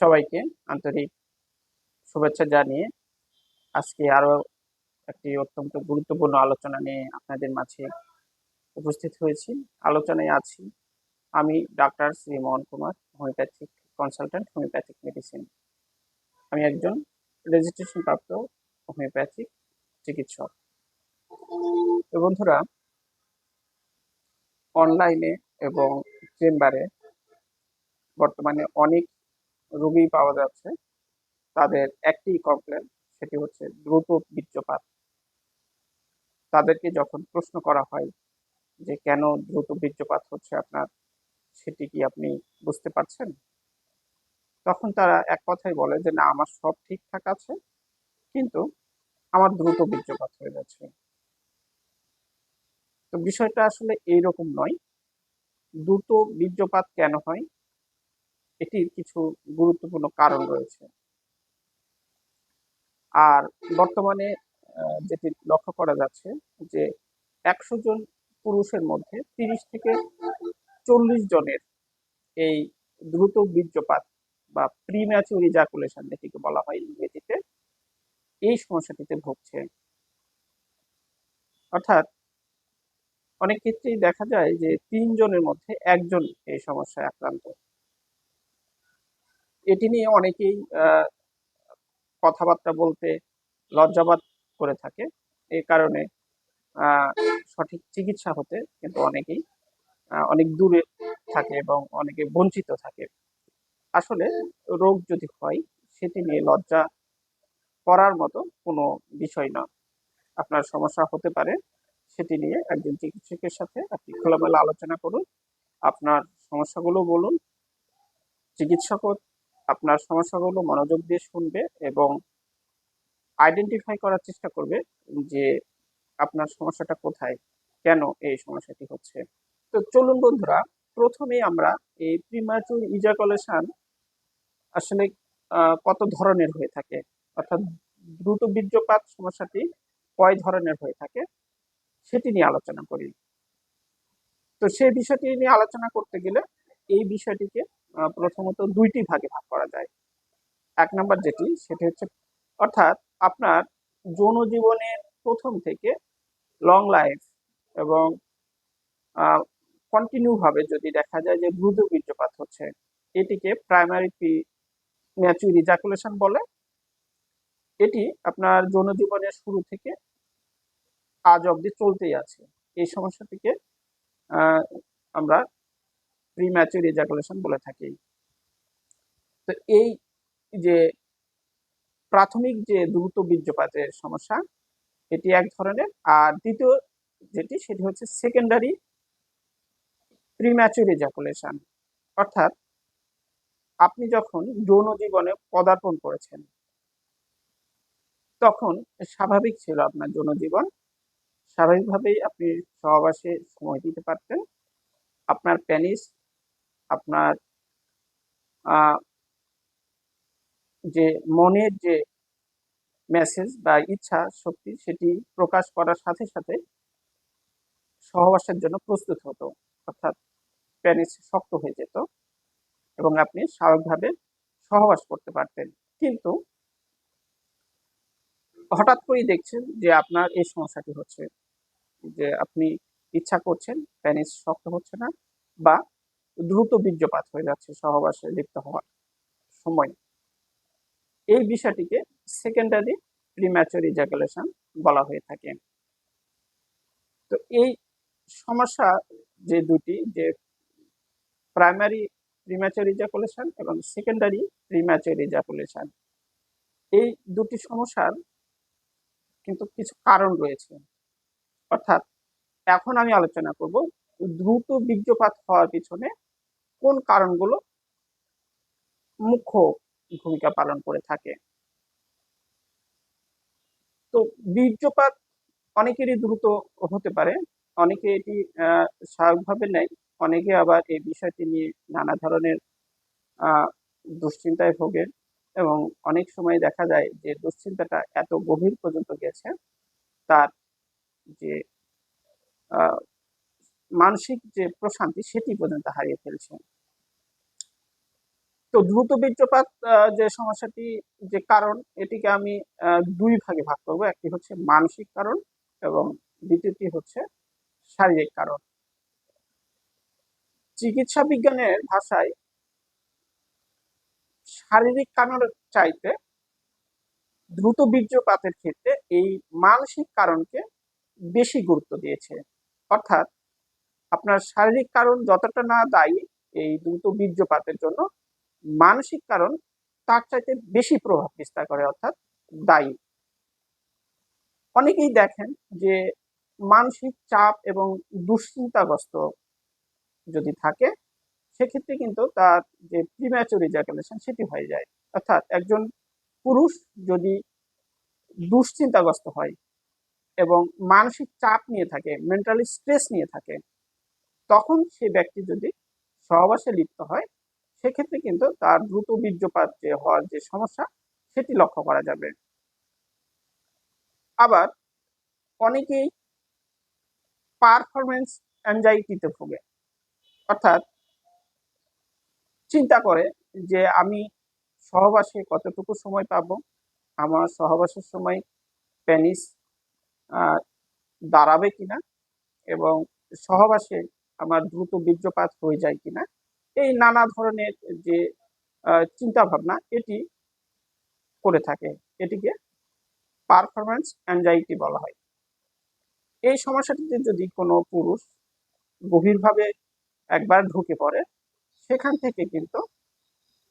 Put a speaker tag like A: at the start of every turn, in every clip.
A: সবাইকে আন্তরিক শুভেচ্ছা জানিয়ে আজকে আরও একটি অত্যন্ত গুরুত্বপূর্ণ আলোচনা নিয়ে আপনাদের মাঝে উপস্থিত হয়েছি। আলোচনায় আছি আমি doctor Shri Mohan Kumar, homeopathic consultant, homeopathic medicine. আমি একজন রেজিস্ট্রেশন প্রাপ্ত হোমিওপ্যাথিক চিকিৎসক। বন্ধুরা, অনলাইনে এবং চেম্বারে বর্তমানে অনেক রোগী পাওয়া যাচ্ছে, তাদের একটি কমপ্লেন সেটি হচ্ছে দ্রুত বীর্যপাত। তাদেরকে যখন প্রশ্ন করা হয় যে কেন দ্রুত বীর্যপাত হচ্ছে আপনার, সেটি কি আপনি বুঝতে পারছেন? তখন তারা এক কথাই বলে যে, না, আমার সব ঠিকঠাক আছে, কিন্তু আমার দ্রুত বীর্যপাত হয়ে যাচ্ছে। তো বিষয়টা আসলে এইরকম নয়। দ্রুত বীর্যপাত কেন হয়? এটির কিছু গুরুত্বপূর্ণ কারণ রয়েছে। আর বর্তমানে যেটি লক্ষ্য করা যাচ্ছে যে একশো জন পুরুষের মধ্যে তিরিশ থেকে চল্লিশ জনের এই দ্রুত বীর্যপাত বা প্রিম্যাচুর ইজাকুলেশন যেটিকে বলা হয় ইংরেজিতে, এই সমস্যাটিতে ভুগছে। অর্থাৎ অনেক ক্ষেত্রেই দেখা যায় যে তিনজনের মধ্যে একজন এই সমস্যায় আক্রান্ত। এটি নিয়ে অনেকেই কথাবার্তা বলতে লজ্জাবাদ করে থাকে। এই কারণে সঠিক চিকিৎসা হতে কিন্তু অনেকেই অনেক দূরে থাকে এবং অনেকে বঞ্চিত থাকে। আসলে রোগ যদি হয়, সেটি নিয়ে লজ্জা করার মতো কোনো বিষয় না। আপনার সমস্যা হতে পারে, সেটি নিয়ে একজন চিকিৎসকের সাথে আপনি খোলামেলা আলোচনা করুন। আপনার সমস্যাগুলো বলুন, চিকিৎসকও আপনার সমস্যাগুলো মনোযোগ দিয়ে শুনবে এবং আইডেন্টিফাই করার চেষ্টা করবে যে আপনার সমস্যাটা কোথায়, কেন এই সমস্যাটি হচ্ছে। তো চলুন বন্ধুরা প্রথমে আমরা এই প্রিম্যাচুর ইজাকুলেশন আসলে কত ধরনের হয়ে থাকে? অর্থাৎ দ্রুত বীর্যপাত সমস্যাটি কয় ধরনের হয়ে থাকে, সেটি নিয়ে আলোচনা করি। তো সেই বিষয়টি নিয়ে আলোচনা করতে গেলে এই বিষয়টিকে প্রথমত দুইটি ভাগে ভাগ করা যায়। এক নাম্বার যেটি, সেটি হচ্ছে, অর্থাৎ আপনার যৌন জীবনের প্রথম থেকে লং লাইফ এবং কন্টিনিউ ভাবে যদি দেখা যায় যে দ্রুত বীর্যপাত হচ্ছে, এটিকে প্রাইমারি প্রি ম্যাচুর ইজাকুলেশন বলে। এটি আপনার যৌন জীবনের শুরু থেকে আজ অবধি চলতেই আছে। এই সমস্যাটিকে আমরা প্রি ম্যাচুর ইজাকুলেশন বলে থাকি। তো এই যে প্রাথমিক যে দ্রুত বীর্যপাতের সমস্যা, এটি এক ধরনের। আর দ্বিতীয় যেটি, সেটি হচ্ছে সেকেন্ডারি প্রিম্যাচুর ইজাকুলেশন অর্থাৎ আপনি যখন যৌন জীবনে পদার্পণ করেছেন, তখন স্বাভাবিক ছিল আপনার যৌন জীবন। স্বাভাবিকভাবেই আপনি সহবাসে সময় দিতে পারতেন। আপনার প্যানিস আপনার যে মনের যে মেসেজ বা ইচ্ছা শক্তি সেটি প্রকাশ করার সাথে সাথে সহবাসের জন্য প্রস্তুত হতো। অর্থাৎ প্যানিস শক্ত হয়ে যেত এবং আপনি স্বাভাবিকভাবে সহবাস করতে পারতেন। কিন্তু হঠাৎ করেই দেখছেন যে আপনার এই সমস্যাটি হচ্ছে। যে আপনি ইচ্ছা করছেন, প্যানিস শক্ত হচ্ছে না বা দ্রুত বীর্যপাত হয়ে যাচ্ছে সহবাসে লিপ্ত হওয়ার সময়। এই বিষয়টিকে সেকেন্ডারি প্রিম্যাচুর ইজাকুলেশন বলা হয়ে থাকে। তো এই সমস্যা যে দুটি, যে প্রাইমারি প্রিম্যাচুর ইজাকুলেশন এবং সেকেন্ডারি প্রিম্যাচুর ইজাকুলেশন এই দুটি সমস্যার কিন্তু কিছু কারণ রয়েছে। অর্থাৎ এখন আমি আলোচনা করব দ্রুত বীর্যপাত হওয়ার পিছনে কোন কারণগুলো মুখ্য ভূমিকা পালন করে থাকে। তো বীর্যপাত অনেকেরই দ্রুত হতে পারে, অনেকে এটি স্বাভাবিকভাবে নেয়, অনেকে আবার এই বিষয়টি নিয়ে নানা ধরনের দুশ্চিন্তায় ভোগে এবং অনেক সময় দেখা যায় যে দুশ্চিন্তাটা এত গভীর পর্যন্ত গেছে, তার যে মানসিক যে প্রশান্তি, সেটি পর্যন্ত হারিয়ে ফেলছে। তো দ্রুত বীর্যপাত যে সমস্যাটি, যে কারণ, এটিকে আমি দুই ভাগে ভাগ করব। একটি হচ্ছে মানসিক কারণ এবং দ্বিতীয়টি হচ্ছে শারীরিক কারণ। চিকিৎসা বিজ্ঞানের ভাষায় শারীরিক কারণের চাইতে দ্রুত বীর্যপাতের ক্ষেত্রে এই মানসিক কারণকে বেশি গুরুত্ব দিয়েছে। অর্থাৎ আপনার শারীরিক কারণ যতটা না দায়ী এই দ্রুত বীর্যপাতের জন্য, মানসিক কারণ তার চাইতে বেশি প্রভাব বিস্তার করে, অর্থাৎ দায়ী। অনেকেই দেখেন যে মানসিক চাপ এবং দুশ্চিন্তাগ্রস্ত যদি থাকে, সেক্ষেত্রে কিন্তু তার যে প্রিম্যাচুর ইজাকুলেশন সেটি হয়ে যায়। অর্থাৎ একজন পুরুষ যদি দুশ্চিন্তাগ্রস্ত হয় এবং মানসিক চাপ নিয়ে থাকে মেন্টালি স্ট্রেস নিয়ে থাকে তখন সে ব্যক্তি যদি সহবাসে লিপ্ত হয়, সেক্ষেত্রে কিন্তু তার দ্রুত বীর্যপাত যে হওয়ার যে সমস্যা, সেটি লক্ষ্য করা যাবে। আবার অনেকেই পারফরমেন্স অ্যাংজাইটিতে ভোগে। অর্থাৎ চিন্তা করে যে আমি সহবাসে কতটুকু সময় পাবো? আমার সহবাসের সময় প্যানিস দাঁড়াবে কিনা? এবং সহবাসে আমার দ্রুত বীর্যপাত হয়ে যায় কিনা, এই নানা ধরনের যে চিন্তা ভাবনা এটি করে থাকে। এটিকে পারফরমেন্স অ্যাংজাইটি বলা হয়। এই সমস্যাটিতে যদি কোনো পুরুষ গভীরভাবে একবার ঢুকে পড়ে, সেখান থেকে কিন্তু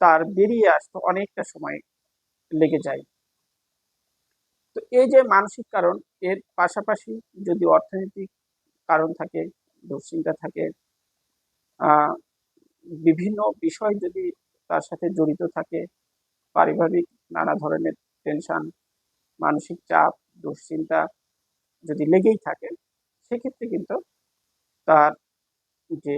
A: তার বেরিয়ে আসতে অনেকটা সময় লেগে যায়। তো এই যে মানসিক কারণ, এর পাশাপাশি যদি অর্থনৈতিক কারণ থাকে দুশ্চিন্তা থাকে। বিভিন্ন বিষয় যদি তার সাথে জড়িত থাকে, পারিবারিক নানা ধরনের টেনশন মানসিক চাপ, দুশ্চিন্তা যদি লেগেই থাকে, সেক্ষেত্রে কিন্তু তার যে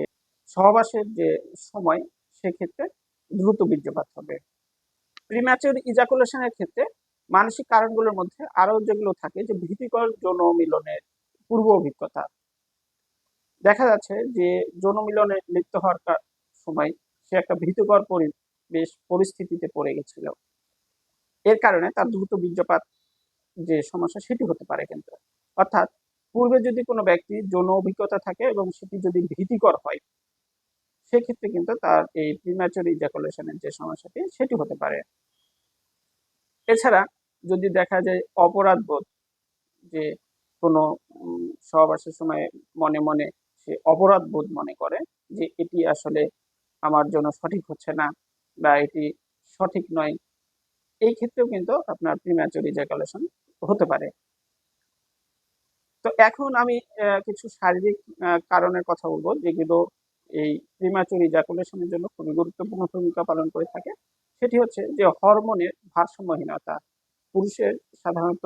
A: সহবাসের যে সময়, সেক্ষেত্রে দ্রুত বীর্যপাত হবে। প্রিম্যাচুর ইজাকুলেশনের ক্ষেত্রে মানসিক কারণগুলোর মধ্যে আরও যেগুলো থাকে, যে ভীতিকর যৌন মিলনের পূর্ব অভিজ্ঞতা দেখা যাচ্ছে যে যৌন মিলনে লিপ্ত হওয়ার সময় সে একটা ভীতিকর পরিবেশ পরিস্থিতিতে পড়ে গেছিল। এর কারণে তার দ্রুত বীর্যপাত যে সমস্যা, সেটি হতে পারে কিন্তু। অর্থাৎ পূর্বে যদি কোনো ব্যক্তি যৌন অভিজ্ঞতা থাকে এবং সেটি যদি ভীতিকর হয়, সেক্ষেত্রে কিন্তু তার এই প্রিম্যাচুর ইজাকুলেশনের যে সমস্যাটি, সেটি হতে পারে। এছাড়া যদি দেখা যায় অপরাধ বোধ যে কোনো সহবাসের সময় মনে মনে সে অপরাধ বোধ মনে করে যে এটি আসলে আমার জন্য সঠিক হচ্ছে না বা এটি সঠিক নয়। এই ক্ষেত্রেও কিন্তু আপনার প্রিম্যাচুর ইজাকুলেশন হতে পারে। তো এখন আমি কিছু শারীরিক কারণের কথা বলব যেগুলো এই প্রিম্যাচুর ইজাকুলেশনের জন্য খুবই গুরুত্বপূর্ণ ভূমিকা পালন করে থাকে। সেটি হচ্ছে যে হরমোনের ভারসাম্যহীনতা। পুরুষের সাধারণত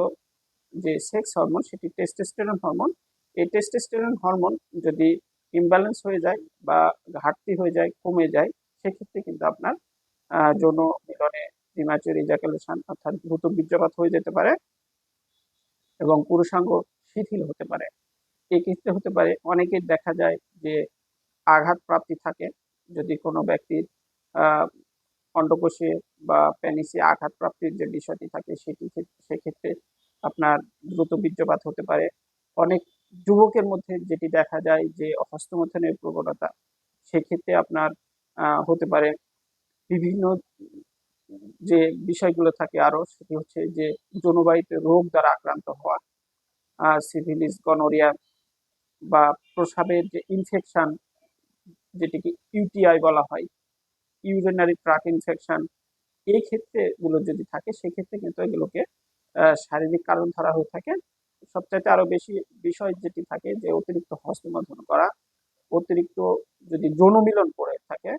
A: যে সেক্স হরমোন সেটি টেস্টোস্টেরন হরমোন এই টেস্টোস্টেরন হরমোন যদি ইমব্যালেন্স হয়ে যায় বা ঘাটতি হয়ে যায়, কমে যায়, সেক্ষেত্রে কিন্তু আপনার যৌন মিলনে প্রিম্যাচুর ইজাকুলেশন অর্থাৎ দ্রুত বীর্যপাত হয়ে যেতে পারে এবং পুরুষাঙ্গ শিথিল হতে পারে। এক্ষেত্রে হতে পারে অনেকের দেখা যায় যে আঘাত প্রাপ্তি থাকে। যদি কোনো ব্যক্তির অন্ডকোষে বা প্যানিসে আঘাত প্রাপ্তির যে বিষয়টি থাকে সেটি সেক্ষেত্রে আপনার দ্রুত বীর্যপাত হতে পারে। অনেক যুবকের মধ্যে যেটি দেখা যায় যে হস্তমথনের প্রবণতা সেক্ষেত্রে আপনার হতে পারে। বিভিন্ন যে বিষয়গুলো থাকে আরও সেটি হচ্ছে যে যৌনবাহিত রোগ দ্বারা আক্রান্ত হওয়া সিভিলিস, গনোরিয়া বা প্রসাবের যে ইনফেকশন যেটিকে ইউটিআই বলা হয় ইউরিনারি ট্রাক ইনফেকশন এই ক্ষেত্রে গুলো যদি থাকে, সেক্ষেত্রে কিন্তু এগুলোকে শারীরিক কারণ ধরা হয়ে থাকে। সবচাইতে আরও বেশি বিষয় যেটি থাকে যে অতিরিক্ত হস্তমোধন করা, অতিরিক্ত যদি যৌন মিলন করে থাকে,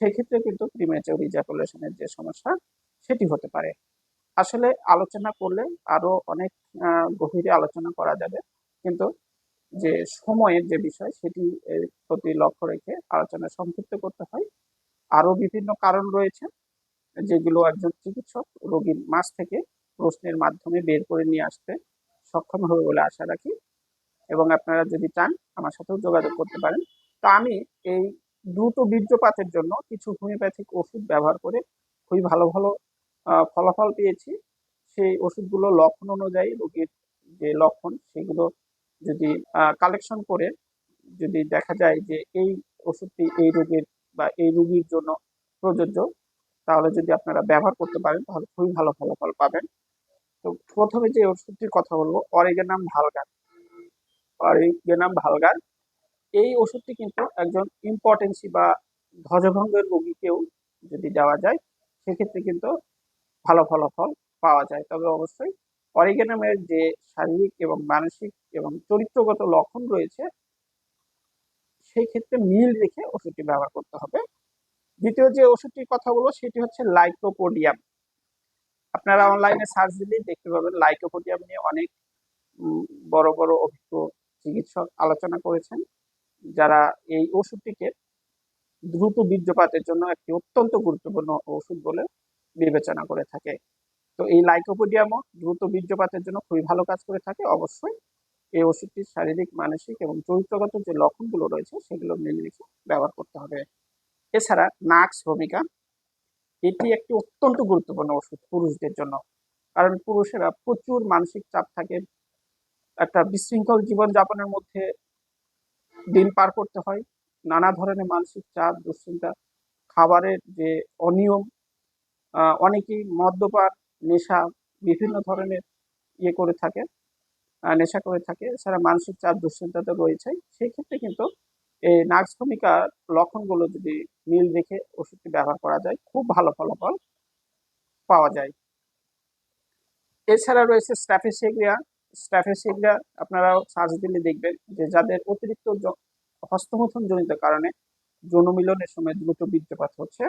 A: সেক্ষেত্রে কিন্তু প্রিমেচার ইজাকুলেশনের যে সমস্যা, সেটি হতে পারে। আসলে আলোচনা করলে আরও অনেক গভীরে আলোচনা করা যাবে। কিন্তু যে সময়ের যে বিষয়, সেটি প্রতি লক্ষ্য রেখে আলোচনা সংক্ষিপ্ত করতে হয়। আরও বিভিন্ন কারণ রয়েছে, যেগুলো একজন চিকিৎসক রোগীর মাছ থেকে প্রশ্নের মাধ্যমে বের করে নিয়ে আসতে সক্ষম হবে বলে আশা রাখি। এবং আপনারা যদি চান, আমার সাথেও যোগাযোগ করতে পারেন। তো আমি এই দ্রুত বীর্যপাতের জন্য কিছু হোমিওপ্যাথিক ওষুধ ব্যবহার করে খুবই ভালো ভালো ফলাফল পেয়েছি। সেই ওষুধগুলো লক্ষণ অনুযায়ী রোগীর যে লক্ষণ, সেগুলো যদি কালেকশন করে যদি দেখা যায় যে এই ওষুধটি এই রোগের বা এই রোগীর জন্য প্রযোজ্য, তাহলে যদি আপনারা ব্যবহার করতে পারেন, তাহলে খুবই ভালো ফলাফল পাবেন। তো প্রথমে যে ওষুধটির কথা বলব অরিগেনাম ভালগার। অরিগেনাম ভালগার। এই ওষুধটি কিন্তু একজন ইম্পর্টেন্সি বা ধ্বজভঙ্গের রোগীকেও যদি দেওয়া যায়, সেক্ষেত্রে কিন্তু ভালো ফলাফল পাওয়া যায়। তবে অবশ্যই অরিগেনামের যে শারীরিক এবং মানসিক এবং চরিত্রগত লক্ষণ রয়েছে সেই ক্ষেত্রে মিল রেখে ওষুধটি ব্যবহার করতে হবে। দ্বিতীয় যে ওষুধটির কথা বলব, সেটি হচ্ছে লাইকোপোডিয়াম। আপনারা অনলাইনে সার্চ দিলেই দেখতে পাবেন। লাইকোপোডিয়াম নিয়ে অনেক বড় বড় অভিজ্ঞ চিকিৎসক আলোচনা করেছেন। যারা এই ওষুধটিকে দ্রুত বীর্যপাতের জন্য একটি অত্যন্ত গুরুত্বপূর্ণ ওষুধ বলে বিবেচনা করে থাকে। তো এই লাইকোপোডিয়ামও দ্রুত বীর্যপাতের জন্য খুবই ভালো কাজ করে থাকে। অবশ্যই এই ওষুধটির শারীরিক, মানসিক এবং চরিত্রগত যে লক্ষণগুলো রয়েছে, সেগুলো মেনে ব্যবহার করতে হবে। এছাড়া নাক্স ভূমিকা এটি একটি অত্যন্ত গুরুত্বপূর্ণ ওষুধ পুরুষদের জন্য। কারণ পুরুষেরা প্রচুর মানসিক চাপ থাকে। একটা বিশৃঙ্খল জীবন যাপনের মধ্যে দিন পার করতে হয়। নানা ধরনের মানসিক চাপ, দুশ্চিন্তা, খাবারের যে অনিয়ম অনেকেই মদ্যপান, নেশা, বিভিন্ন ধরনের ইয়ে করে থাকে নেশা করে থাকে। এছাড়া মানসিক চাপ, দুশ্চিন্তা তো রয়েছে সেই ক্ষেত্রে কিন্তু এই নার্স ভূমিকার লক্ষণগুলো যদি মিল রেখে ওষুধটি ব্যবহার করা যায়, খুব ভালো ফলাফল পাওয়া যায়। এছাড়া রয়েছে স্ট্যাফেসেগ্রিয়া। স্ট্যাফেসেগ্রিয়া আপনারাও সার্চ দিলে দেখবেন যে যাদের অতিরিক্ত হস্তমথন জনিত কারণে যৌন মিলনের সময় দ্রুত বীর্যপাত হচ্ছে,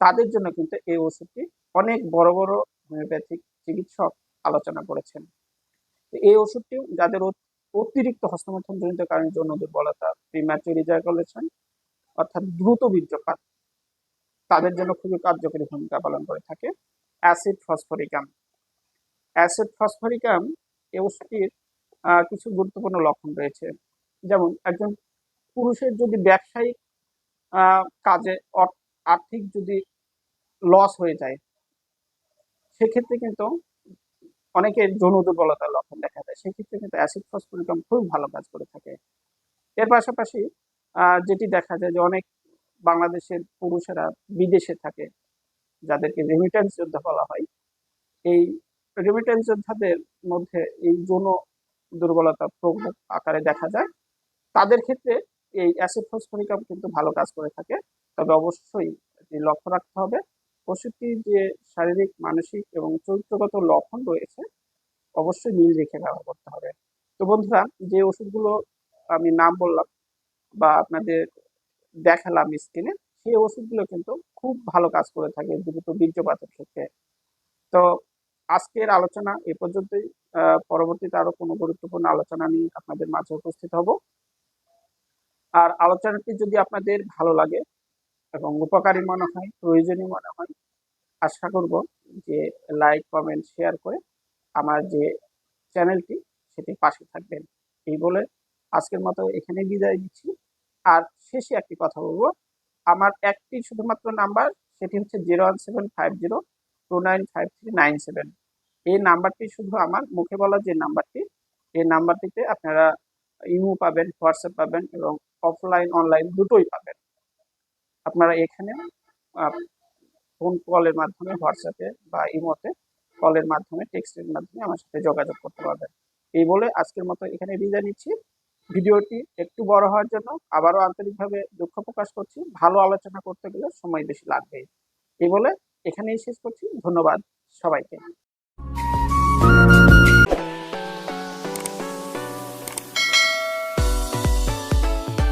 A: তাদের জন্য কিন্তু এই ওষুধটি অনেক বড় বড় হোমিওপ্যাথিক চিকিৎসক আলোচনা করেছেন। এই ওষুধটি যাদের অতিরিক্ত হস্তমথন জনিত কারণে যৌন দুর্বলতা প্রিম্যাচুর ইজাকুলেশন অর্থাৎ দ্রুত বীর্যপাত, তাদের জন্য খুবই কার্যকরী ভূমিকা পালন করে থাকে। Acid phosphoricum. অ্যাসিড ফসফরিকাম এই ওষুধটির কিছু গুরুত্বপূর্ণ লক্ষণ রয়েছে। যেমন, একজন পুরুষের যদি ব্যবসায়িক কাজে আর্থিক যদি লস হয়ে যায়, সেক্ষেত্রে কিন্তু অনেকের যৌন দুর্বলতার লক্ষণ দেখা যায় সেক্ষেত্রে কিন্তু অ্যাসিড ফসফোরিকাম খুব ভালো কাজ করে থাকে। এর পাশাপাশি যেটি দেখা যায় যে অনেক বাংলাদেশের পুরুষেরা বিদেশে থাকে, যাদেরকে রেমিটেন্স যোদ্ধা বলা হয়। এই রেমিটেন্স যোদ্ধাদের মধ্যে এই যৌন দুর্বলতা প্রভাব আকারে দেখা যায়। তাদের ক্ষেত্রে এই অ্যাসিড ফসফোরিকাম কিন্তু ভালো কাজ করে থাকে। তবে অবশ্যই লক্ষ্য রাখতে হবে। ওষুধটির যে শারীরিক, মানসিক এবং চরিত্রগত লক্ষণ রয়েছে, অবশ্যই মিল রেখে ব্যবহার করতে হবে। তো বন্ধুরা, যে ওষুধগুলো আমি নাম বললাম বা আপনাদের দেখালাম স্ক্রিনে, সেই ওষুধগুলো কিন্তু খুব ভালো কাজ করে থাকে দ্রুত বীর্যপাতের ক্ষেত্রে। তো আজকের আলোচনা এ পর্যন্তই। পরবর্তীতে আরও কোনো গুরুত্বপূর্ণ আলোচনা নিয়ে আপনাদের মাঝে উপস্থিত হব। আর আলোচনাটি যদি আপনাদের ভালো লাগে এবং উপকারী মনে হয়, প্রয়োজনীয় মনে হয়, আশা করব যে লাইক কমেন্ট শেয়ার করে আমার যে চ্যানেলটি সেটি পাশে থাকবেন। এই বলে আজকের মতো এখানে বিদায় দিচ্ছি আর শেষে একটি কথা বলব, আমার একটি শুধুমাত্র নাম্বার সেটি হচ্ছে zero one seven five zero two nine five three nine seven এই নাম্বারটি শুধু আমার মুখে বলা যে নাম্বারটি এই নাম্বারটিতে আপনারা ইমো পাবেন, হোয়াটসঅ্যাপ পাবেন এবং অফলাইন অনলাইন দুটোই পাবেন। আপনারা এখানে ফোন কলের মাধ্যমে হোয়াটসঅ্যাপে বা ইমোতে কলের মাধ্যমে টেক্সটের মাধ্যমে আমার সাথে যোগাযোগ করতে পারবেন। এই বলে আজকের মতো এখানে বিদায় নিচ্ছি। ভিডিওটি একটু বড় হওয়ার জন্য আবারও আন্তরিকভাবে দুঃখ প্রকাশ করছি। ভালো আলোচনা করতে গেলে সময় বেশি লাগবে এই বলে এখানেই শেষ করছি। ধন্যবাদ সবাইকে।